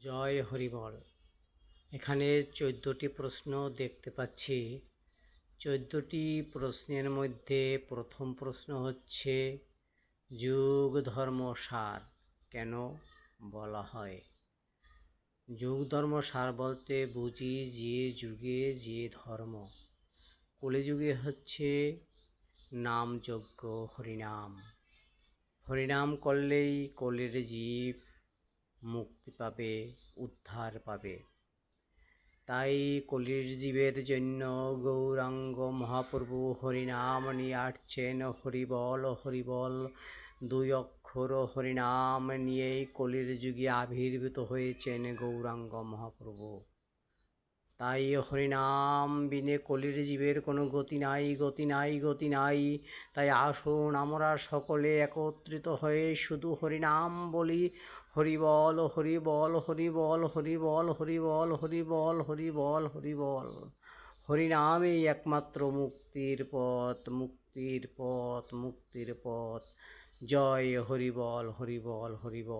জয় হরিবল। এখানে চোদ্দোটি প্রশ্ন দেখতে পাচ্ছি। চোদ্দোটি প্রশ্নের মধ্যে প্রথম প্রশ্ন হচ্ছে, যুগ ধর্ম সার কেন বলা হয়? যুগ ধর্ম সার বলতে বুঝি যে যুগে যে ধর্ম। কলিযুগে হচ্ছে নাম যজ্ঞ হরিনাম। হরিনাম করলেই কলির জীব মুক্তি পাবে, উদ্ধার পাবে। তাই কলির জীবের জন্য গৌরাঙ্গ মহাপ্রভু হরিনাম নিয়ে আসছেন। হরিবল হরিবল, দুই অক্ষর হরিনাম নিয়েই কলির যুগে আবির্ভূত হয়েছেন গৌরাঙ্গ মহাপ্রভু। তাই হরিনাম বিনে কলির জীবের কোনো গতি নাই গতি নাই গতি নাই। তাই আসুন আমরা সকলে একত্রিত হয়ে শুধু হরিনাম বলি। হরি বল হরি বল হরি বল হরি বল হরিবল হরিবল হরিবল হরিবল হরিবল হরিবল হরিবল হরিবল। হরিনামেই একমাত্র মুক্তির পথ মুক্তির পথ মুক্তির পথ। জয় হরিবল হরিবল হরিবল।